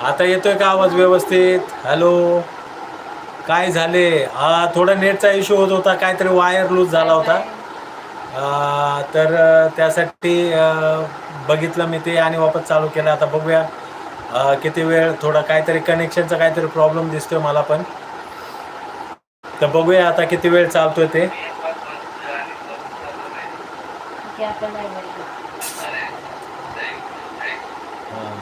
आता येतोय का आवाज व्यवस्थित? हॅलो काय झाले? हा थोडा नेटचा इश्यू होत होता काहीतरी वायर लूज झाला होता. तर त्यासाठी बघितलं मी ते आणि वापस चालू केलं. आता बघूया किती वेळ थोडा काहीतरी कनेक्शनचा काहीतरी प्रॉब्लेम दिसतोय मला पण. तर बघूया आता किती वेळ चालतोय ते की आपण नाही बोलतो. हां.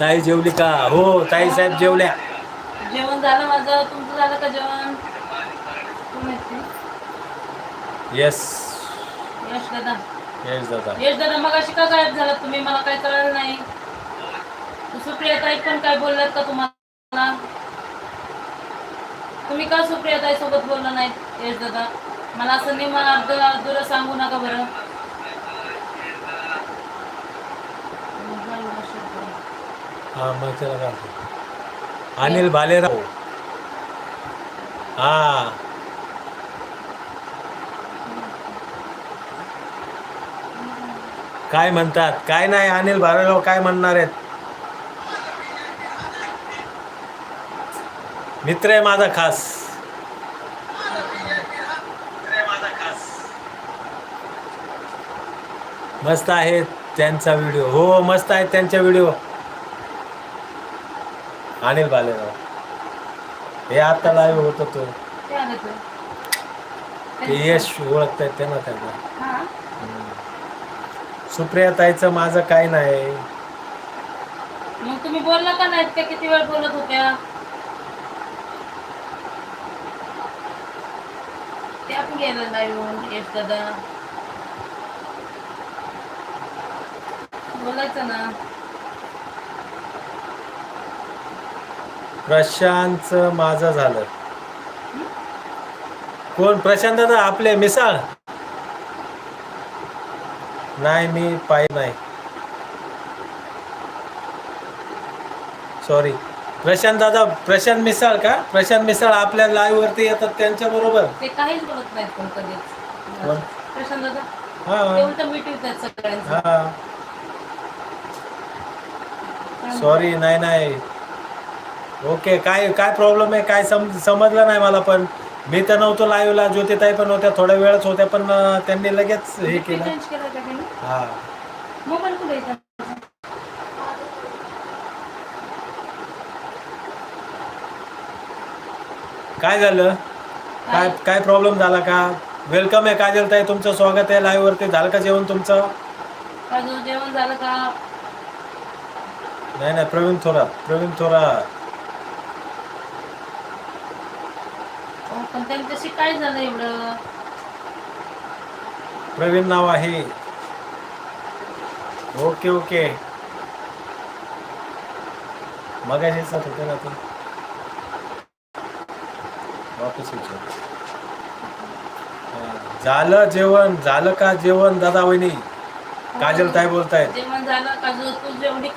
ताई जेवली का? हो ताई साहेब जेवल्या. जेवण झालं माझं. तुमचं झालं का जेवण? येस यश दादा. येस दादा. यश दादा मग अशी का गायब झालात तुम्ही? मला काय कळलं नाही. सुप्रियाताई पण काय बोललात का तुम्हाला? तुम्ही का सुप्रियाताई सोबत बोलला नाही यश दादा? मला असं नेम अर्ध अर्धुरं सांगू नका बरं. हा मग त्याला काय अनिल भालेराव. हा. काय म्हणतात? काय नाही अनिल भालेराव काय म्हणणार आहेत? मित्र आहे माझा खास. मस्त आहे त्यांचा व्हिडिओ. हो मस्त आहेत त्यांचा व्हिडिओ. अनिल भालेराव हे आता लाईव्ह होत होतो. ते यश ओळखतायत त्यांना त्यांना हा? सुप्रिया ताईचं माझं काय नाही. मग तुम्ही बोलला का नाहीत त्या किती वेळ बोलत होत्या? त्या पण गेलं लाईव्ह यश दादा. बोलायचं ना. प्रशांतचं माझं झालं. कोण? प्रशांत दादा आपले मिसाळ? नाही मी पाय नाही. सॉरी प्रशांत दादा प्रशांत मिसाळ का? प्रशांत मिसाळ आपल्या लाईव्ह वरती येतात त्यांच्या बरोबर. ते काहीच बोलत कधीच? प्रशांत दादा हा. हा. सॉरी नाही नाही. ओके काय काय प्रॉब्लेम आहे? काय सम समजलं नाही मला पण. मी तर नव्हतो लाईव्हला ज्योतिताई पण होत्या थोड्या वेळच होत्या पण त्यांनी लगेच हे केलं. हा. मोबाईल कुठे? काय झालं? काय काय? प्रॉब्लेम झाला का? वेलकम आहे काजल ताई तुमचं स्वागत आहे लाईव्ह वरती झालं का जेवण तुमचं? जेवण झालं का? नाही नाही प्रवीण थोरात प्रवीण थोरात. पण त्यांच्याशी काय झालं एवढं? प्रवीण नाव आहे. Okay okay. मगाशीच होते ना ते. वापस विचार झालं जेवण झालं का जेवण दादा वहिनी? काजल ताई बोलतायत. जेवण झालं का? जेवढी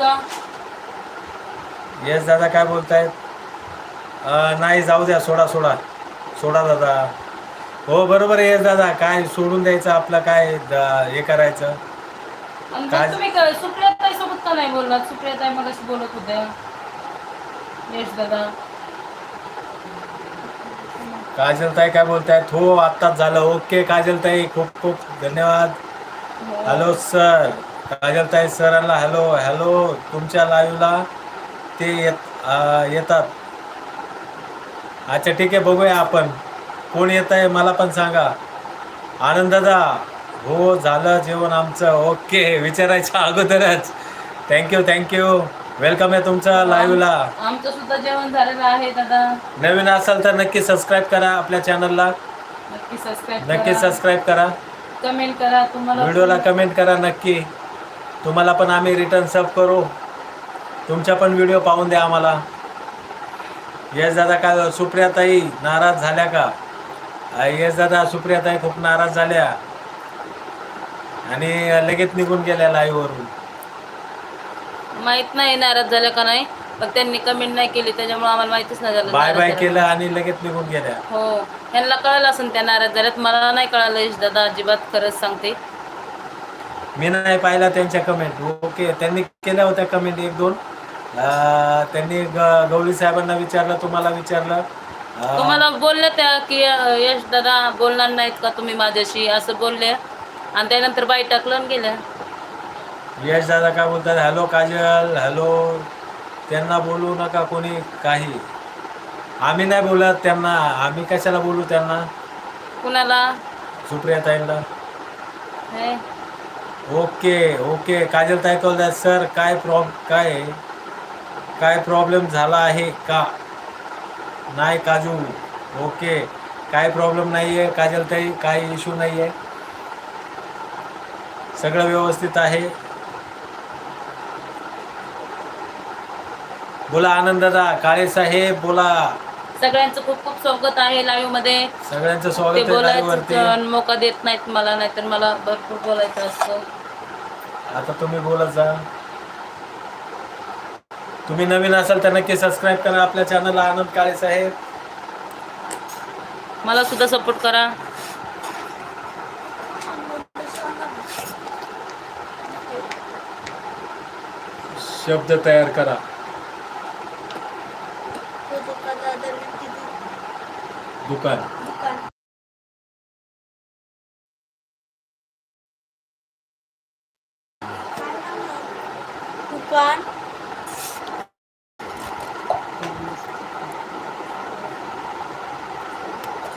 येस दादा काय बोलतायत? नाही जाऊ द्या सोडा सोडा. सोडा दादा. हो बरोबर आहे दादा. काय सोडून द्यायचं आपलं काय द- हे करायचं? आणि काय? जर तुम्ही क- सुप्रियाताई सोबत का नाही बोललात सुप्रियाताई मग बोलत होत्या. यश दादा. काजलताई काय बोलतायत? हो आत्ताच झालं. ओके काजलताई. खूप खूप धन्यवाद. हो. Hello sir. काजलताई सरांना हॅलो हॅलो. तुमच्या लाईव्हला ते येत येतात. अच्छा ठीक आहे बघूया आपण. कोण येत आहे मला पण सांगा. आनंद दादा हो झालं जेवण आमचं. ओके विचारायच्या अगोदरच. थँक्यू थँक्यू वेलकम आहे तुमचं लाईव्हला आमचं सुद्धा जेवण झालेलं आहे दादा. नवीन असाल तर नक्की सबस्क्राईब करा आपल्या चॅनलला नक्की सबस्क्राईब नक्की करा. सबस्क्राईब करा. कमेंट करा तुम्हाला व्हिडिओला कमेंट करा नक्की. तुम्हाला पण आम्ही रिटर्न सब करू. तुमच्या पण व्हिडिओ पाहून द्या आम्हाला. दादा का सुप्रियाताई नाराज झाल्या का? अ, येस दादा सुप्रियाताई खूप नाराज झाल्या. आणि लगेच निघून गेल्या लाईव्हवरून माहीत नाही नाराज झालं का नाही पण त्यांनी कमेंट नाही केली त्याच्यामुळे आम्हाला माहितीच नाही झालं बाय बाय. केलं आणि लगेच निघून गेल्या. हो ह्यांना कळलं असेल त्या नाराज झाल्यात मला नाही कळालं यश दादा अजिबात खरंच सांगते. मी नाही पाहिला त्यांच्या कमेंट ओके त्यांनी केल्या होत्या कमेंट एक दोन. त्यांनी ग- गवळी साहेबांना विचारलं तुम्हाला विचारलं. अं, तुम्हाला बोलले त्या की अं, यश दादा बोलणार नाहीत का तुम्ही माझ्याशी? असं बोलले. आणि त्यानंतर बाई टाकलं आणि गेल्या. यश दादा काय बोलतात? Hello Kajal hello. त्यांना बोलू नका कोणी काही. आम्ही नाही बोलत त्यांना. आम्ही कशाला बोलू त्यांना? कुणाला? सुप्रिया ताईंना हे? Okay okay. काजल ताई बोलतात सर काय प्रॉब काय काय प्रॉब्लेम झाला आहे का? नाही काजू. ओके काय प्रॉब्लेम नाही आहे काजल ताई काय इश्यू नाही आहे सगळं व्यवस्थित आहे. बोला आनंददा काळे साहेब बोला. सगळ्यांचं खूप खूप स्वागत आहे लाईव्हमध्ये. सगळ्यांचं ते स्वागत आहे बोलायचं वरती. मोका देत नाहीत मला नाहीतर मला भरपूर बोलायचं असतं. आता तुम्ही बोलत जा. तुम्ही नवीन असाल तर नक्की सबस्क्राईब करा. आपल्या चॅनलला आनंद काळे साहेब. मला सुद्धा सपोर्ट करा. शब्द तयार करा. दुकान. दुकान.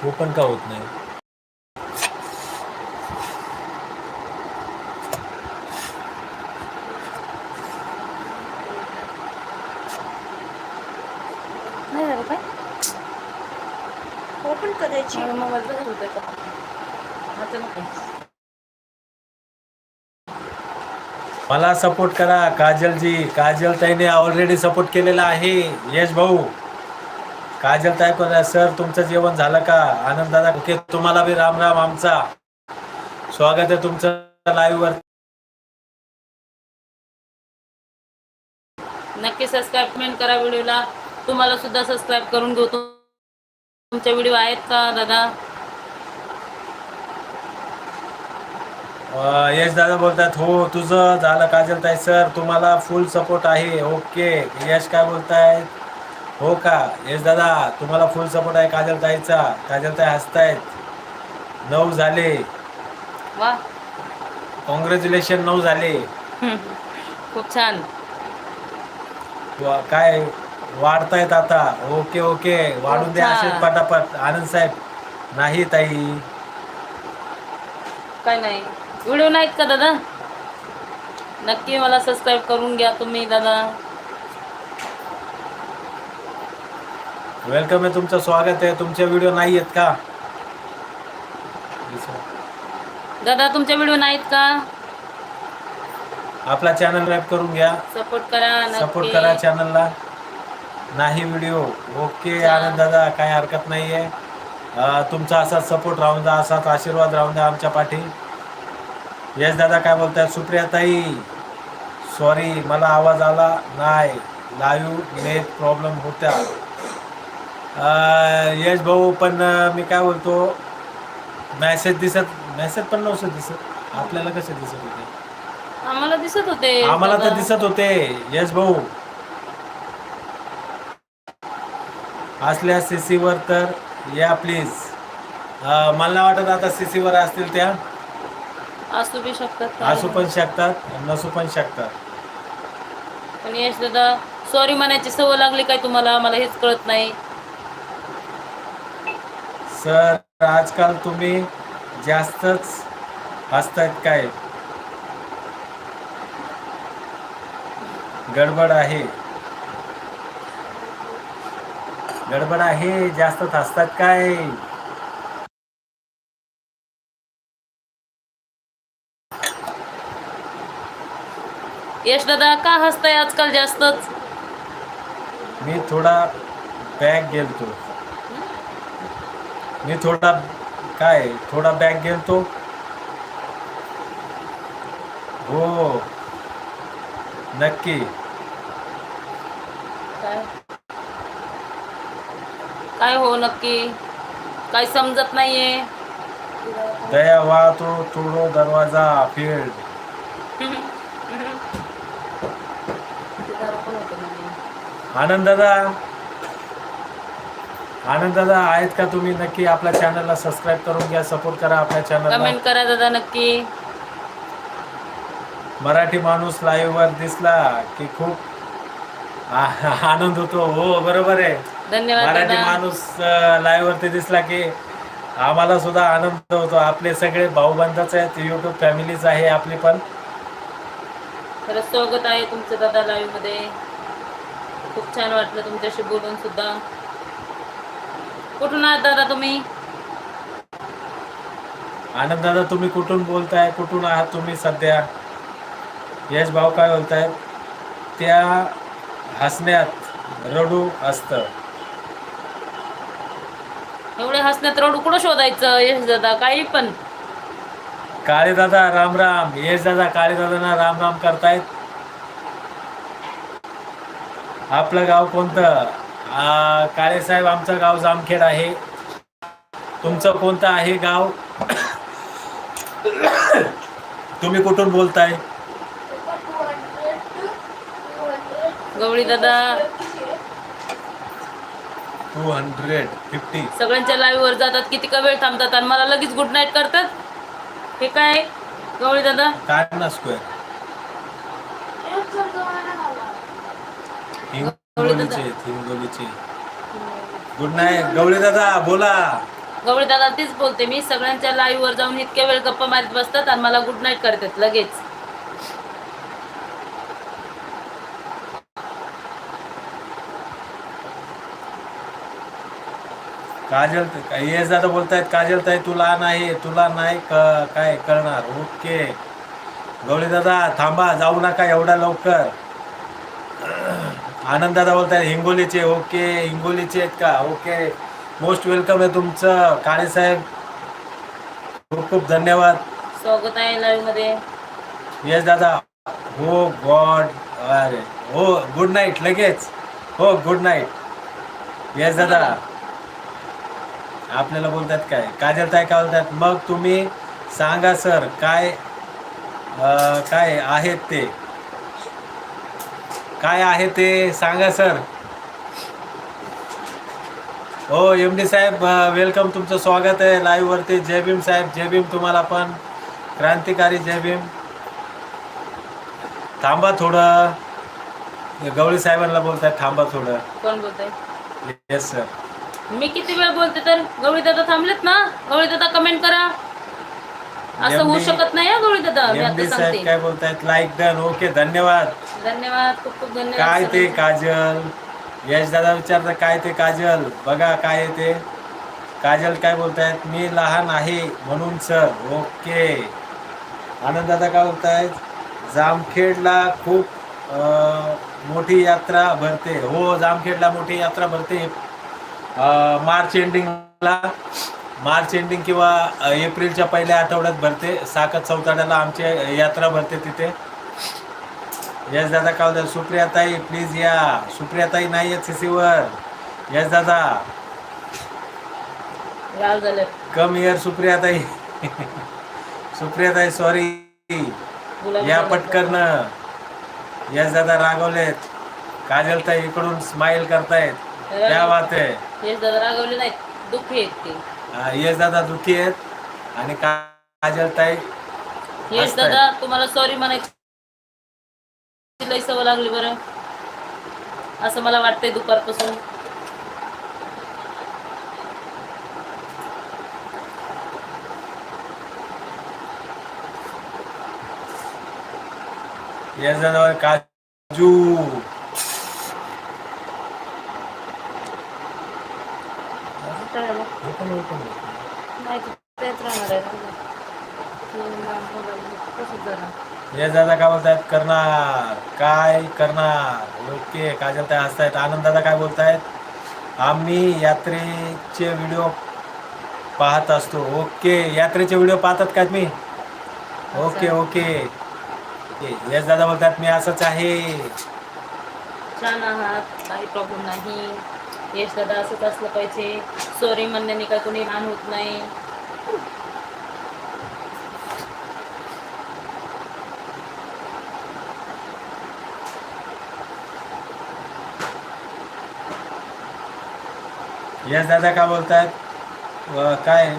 ओपन का होत नाही? नाही झालं काय? ओपन करायची. मला मोबाईल बघत होते. का आता नको. मला सपोर्ट करा. काजलजी काजल ताईने ऑलरेडी सपोर्ट केलेला आहे. यश भाऊ. काजल पण सर तुमचं जेवण झालं का? आनंद दादा ओके तुम्हाला बी राम राम आमचा. स्वागत आहे तुमचं लाईव्ह वर नक्की सबस्क्राईबमेंट करा व्हिडिओला. तुम्हाला सुद्धा सबस्क्राईब करून घेऊ. तुम- तुमचे व्हिडिओ आहेत का दादा? यश दादा बोलतात हो तुझं झालं काजल ताई सर. तुम्हाला फुल सपोर्ट आहे. ओके. यश काय बोलतायत? हो का? यश दादा तुम्हाला फुल सपोर्ट आहे काजल ताईचा. काजल ताई हसतायत. नऊ झाले. वा. कॉंग्रॅच्युलेशन नऊ झाले. खूप छान. वा- काय वाढतायत आता. Okay okay. वाढून द्या अच्छा. असेच पटापट. आनंद साहेब नाही ताई. काय नाही. व्हिडिओ नाहीत का दादा? नक्की मला सबस्क्राईब करून घ्या तुम्ही दादा. वेलकम आहे तुमचं स्वागत आहे. तुमचे व्हिडिओ नाही आहेत का? दादा तुमचे व्हिडिओ नाहीत का? आपला चॅनल रॅप करून घ्या. सपोर्ट करा सपोर्ट करा चॅनलला नाही व्हिडिओ ओके. आनंद दादा काय हरकत नाही आहे तुमचा असाच सपोर्ट राहून द्या असाच आशीर्वाद राहून द्या आमच्या पाठी. यश दादा काय बोलतायत सुप्रिया ताई सॉरी मला आवाज आला. नाही लाईव्ह नेट प्रॉब्लेम होत्या. यश भाऊ पण मी काय बोलतो मॅसेज दिसत मॅसेज पण नव्हतं दिसत. आपल्याला कसे दिसत होते? आम्हाला दिसत होते. आम्हाला तर. दिसत होते. यश भाऊ. असल्या CC वर तर या प्लीज मला नाही वाटत आता CC वर असतील त्या. असू बी शकतात असू पण शकतात नसू पण शकतात. पण यश दादा सॉरी म्हणायची सवय लागली काय तुम्हाला? मला हेच कळत नाही. सर आजकाल तुम्ही जास्तच हसतायत काय? गडबड आहे. गडबड आहे जास्त हसतात काय? यश दादा का हसताय आजकाल जास्तच? मी थोडा बॅग गेलतो मी थोडा काय थोडा बॅग गेलतो हो. नक्की. काय? हो नक्की? काय समजत नाहीये. दया वा तो थोडो दरवाजा फिर आनंद दादा आनंद दादा आहेत का तुम्ही? नक्की आपल्या चॅनलला सबस्क्राईब करून घ्या सपोर्ट करा आपल्या चॅनलला कमेंट करा दादा नक्की. मराठी माणूस लाईव्ह वर दिसला की खूप आ- आनंद होतो. हो बरोबर आहे. धन्यवाद मराठी दादा. माणूस लाईव्ह वरती दिसला की आम्हाला सुद्धा आनंद होतो. आपले सगळे भाऊबंधच आहेत युट्यूब फॅमिलीच आहे आपली पण. खरंच स्वागत आहे तुमचं दादा लाईव्हमध्ये. खूप छान वाटलं तुमच्याशी बोलून सुद्धा. कुठून आहात दादा तुम्ही? आनंद दादा तुम्ही कुठून बोलताय? कुठून आहात तुम्ही सध्या? यश भाऊ काय बोलतायत? त्या हसण्यात रडू असतं. एवढे हसण्यात रडू कुठं शोधायचं? यश दादा काही पण. काळे दादा राम राम. यश दादा काळे दादांना राम राम करतायत. आपलं गाव कोणतं? काळे साहेब आमचं गाव जामखेड आहे. तुमचं कोणतं आहे गाव? तुम्ही कुठून बोलताय? गवळी दादा टू हंड्रेड फिफ्टी. सगळ्यांच्या लाईव्ह वर जातात किती का वेळ थांबतात आणि मला लगेच गुड नाईट करतात? हे काय? गवळी दादा काय ना हिंगोलीचे हिंगोलीचे गुड नाईट गवळी दादा बोला. गवळी दादा तीच बोलते मी. सगळ्यांच्या लाईव्ह वर जाऊन इतक्या वेळ गप्पा मारीत बसतात आणि मला गुड नाईट करतात लगेच. काजल येस दादा बोलतायत काजल ताई तुला नाही तुला नाही क- काय करणार? ओके गवळी दादा थांबा जाऊ नका एवढा लवकर. आनंद दादा बोलतायत हिंगोलीचे ओके हिंगोलीचे आहेत का? ओके. मोस्ट वेलकम आहे तुमचं. काळे साहेब खूप खूप धन्यवाद. स्वागत आहे लाईव्हमध्ये. येस दादा. हो गॉड अरे. हो गुड नाईट लगेच. हो गुड नाईट येस दादा. आपल्याला बोलतात काय? काजल ताई काय बोलतात? मग तुम्ही सांगा सर काय काय आहेत ते? काय आहे ते सांगा सर. हो एम डी साहेब वेलकम तुमचं स्वागत आहे लाईव्ह वरती. जय भीम साहेब जय भीम तुम्हाला पण. क्रांतिकारी जय भीम. थांबा थोडं. गवळी साहेबांना बोलतायत थांबा थोडं. कोण बोलतंय? येस सर मी किती वेळ बोलते तर? गवळी दादा थांबलेत ना? गवळी दादा कमेंट करा. असं होऊ शकत नाही गवळी दादा मी आता सांगते. काय बोलतायत? लाईक डन ओके धन्यवाद. धन्यवाद खूप खूप धन्यवाद काय ते. काजल? यश दादा विचारतं काय ते काजल? बघा काय आहे ते. काजल काय बोलतायत? मी लहान आहे म्हणून सर ओके आनंद दादा काय बोलतायत? जामखेडला खूप मोठी यात्रा भरते. हो जामखेडला मोठी यात्रा भरते. मार्च एंडिंगला मार्च एंडिंग किंवा एप्रिलच्या पहिल्या आठवड्यात भरते. साकत चौथाड्याला आमची यात्रा भरते तिथे. यश दादा बोलतात सुप्रियाताई प्लीज या. सुप्रियाताई नाही आहेत सीसीवर यश दादा. कम इयर सुप्रियाताई. सुप्रियाताई सॉरी या. पटकन यश दादा रागवलेत. काजलताई इकडून स्माइल करतायत. त्या बात आहे. यश दादा रागवले नाहीत. दुःखी आहेत ते. हा, यश दादा दुखी आहेत. आणि काजलताई यश हसतायत. दादा तुम्हाला सॉरी म्हणायची लई सवय लागली बरं. असं मला वाटतंय दुपारपासून. यश दादा काजू नाही तेच राहणार आहे. कसं जरा. यश दादा काय बोलतायत? करणार. काय करणार? ओके काजल ताई हसतायत. आनंद दादा काय बोलतायत? आम्ही यात्रेचे व्हिडिओ पाहत असतो. ओके यात्रेचे व्हिडिओ पाहतात का तुम्ही? Okay okay okay. यश दादा बोलतात मी असंच आहे. छान आहात. काही प्रॉब्लेम नाही. यश दादा असंच असलं पाहिजे. सॉरी म्हणण्याने काय कोणी लहान होत नाही. यश दादा काय बोलतायत व काय?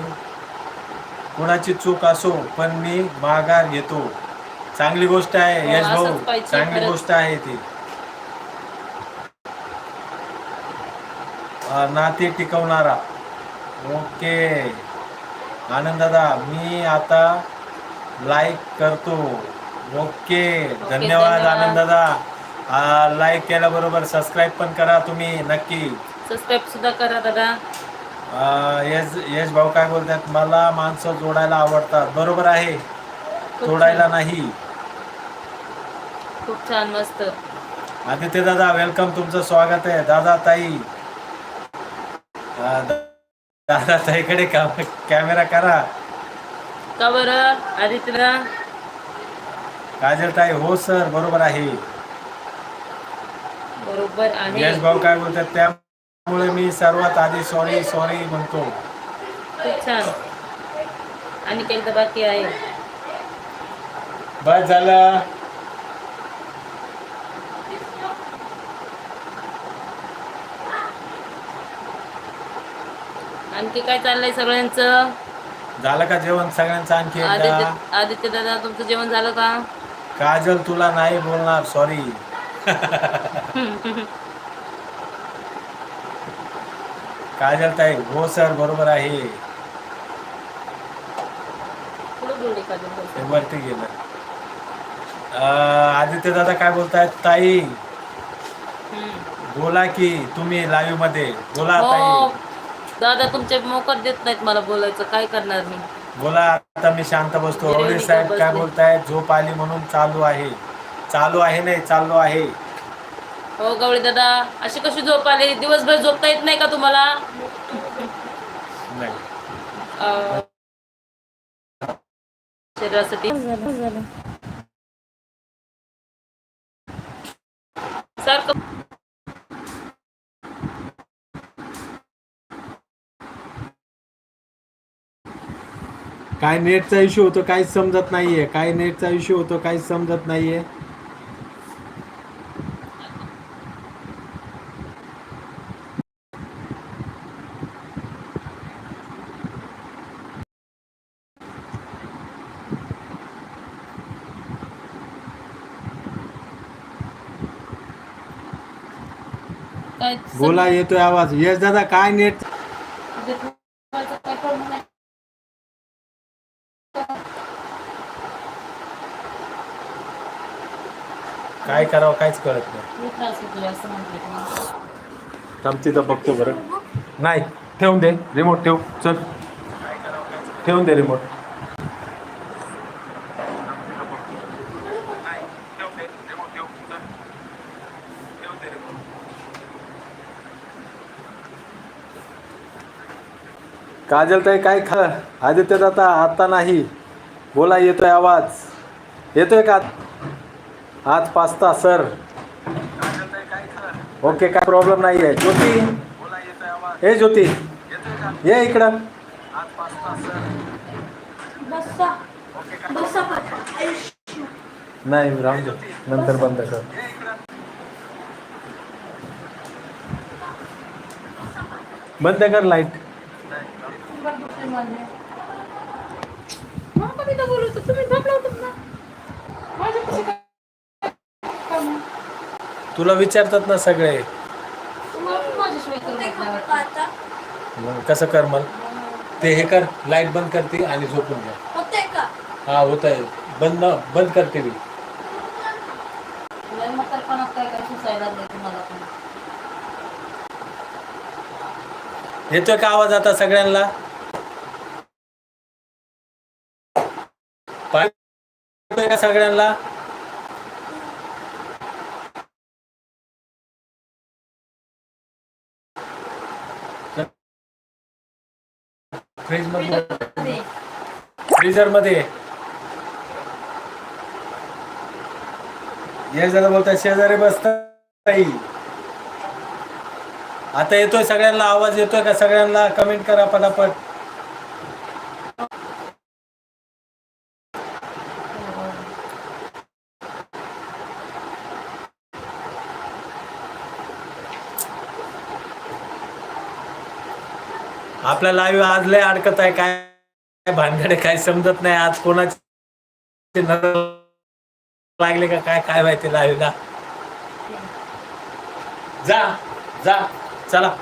कोणाची चूक असो पण मी माघार घेतो. चांगली गोष्ट आहे हो, यश भाऊ चांगली. गोष्ट आहे ती. नाते टिकवणारा. ओके. आनंद दादा मी आता लाईक करतो. ओके. धन्यवाद धन्यवाद. आनंद दादा. लाईक केल्याबरोबर सबस्क्राईब पण करा तुम्ही नक्की. सबस्क्राईब सुद्धा करा दादा. यश यश भाऊ काय बोलतात? मला माणसं जोडायला आवडतात. बरोबर आहे. छान. नाही. खूप छान मस्त. आदित्य दादा वेलकम तुमचं स्वागत आहे. दादा ताई. दादा ताईकडे का- कॅमेरा करा. का बरं? काजल ताई हो सर बरोबर आहे. बरोबर आहे. यश भाऊ काय बोलतात त्यामुळे मी सर्वात आधी सॉरी सॉरी म्हणतो. खूप छान. आणि काही बाकी आहे? बस झालं. आणखी काय चाललंय सगळ्यांचं? झालं का जेवण सगळ्यांचं आणखी आदित्य एकदा? आदित्य दादा तुमचं जेवण झालं का? काजल तुला नाही बोलणार सॉरी काजल ताई हो सर बरोबर आहे. पुढे बोलली का ते तुम्ही? वरती गेलं. अं, आदित्य दादा काय बोलतायत? ताई. हम्म. बोला की तुम्ही लाईव्हमध्ये. बोला हो ताई दादा तुमचे मोकर देत नाहीत मला बोलायचं. काय करणार मी? बोला आता मी शांत बसतो. रेडी साहेब काय? बोलतायत? झोप आली म्हणून चालू आहे. चालू आहे नाही चालू आहे. हो गवळी दादा. अशी कशी झोप आली? दिवसभर झोपता येत नाही का तुम्हाला? नाही. अं, शरीरासाठी. काय नेटचा इश्यू होतो काहीच समजत नाहीये. काय नेटचा इश्यू होतो काहीच समजत नाहीये. बोला येतोय आवाज. यश दादा काय नेट काय problem नाही. काय करावं काहीच कळत नाही. खूप त्रास होतोय असं म्हटलं तुम्ही. थांब तिथं बघतो बरं. नाही ठेवून दे. रिमोट ठेव. चल. ठेवून दे रिमोट काजल ताई काय खा? आदित्य दादा आता नाही. बोला येतोय आवाज. येतोय का? आज पाचता सर। ओके काय प्रॉब्लेम नाही आहे ज्योती? हे ज्योती। ये इकडं. नाही राहून नंतर बंद कर. बंद कर लाईट तुम्ही तुला विचारतात ना सगळे. मग कसं कर मग? ते हे कर लाइट बंद करते आणि झोपून घ्या हा होत आहे बंद बंद करते मी. येतोय का आवाज आता सगळ्यांना? का सगळ्यांना? फ्रीजमध्ये फ्रीजरमध्ये ये जरा बोलता शेजारी बसता आता येतोय सगळ्यांना आवाज येतोय का? सगळ्यांना कमेंट करा पटापट. आपला लाईव्ह आज लय अडकत आहे. काय भानगडे काय समजत नाही. आज कोणाचे लागले का? काय काय माहिती लाईव्हला जा जा. चला.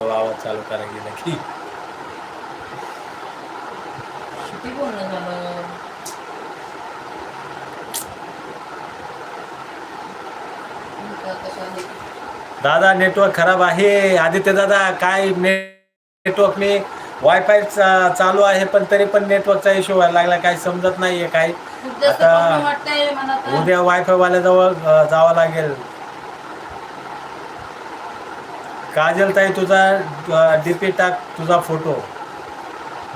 आवाज चालू करायला गेला की किती बोलणं झालं? दादा नेटवर्क खराब आहे. आदित्य दादा काय नेटवर्कने वायफाय चालू आहे पण तरी पण नेटवर्कचा इश्यू व्हायला लागला. काय समजत नाहीये जास्त आता. उद्या वायफाय वाल्याजवळ अ, जावं लागेल. काजल ताई तुझा डीपी टाक तुझा फोटो.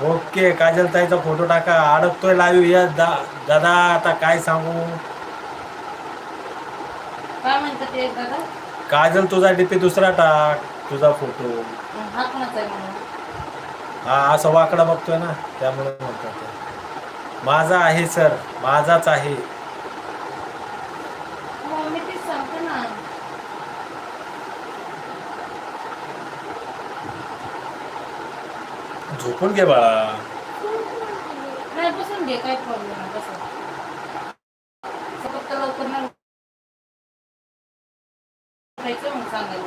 ओके काजल ताईचा फोटो टाका. अडकतोय लाईव्ह या दा दादा आता काय सांगू? काय म्हणतात ते दादा? काजल तुझा डीपी दुसरा टाक तुझा फोटो. हा कोणाचा आहे म्हणून? हा असं वाकडा बघतोय ना त्यामुळे म्हणतात ते. माझा आहे सर माझाच आहे. झोपून घे बाळा नाही बसून घे काय प्रॉब्लेम नाही बसून फक्त लवकर नाही उठायचं मग सांगायला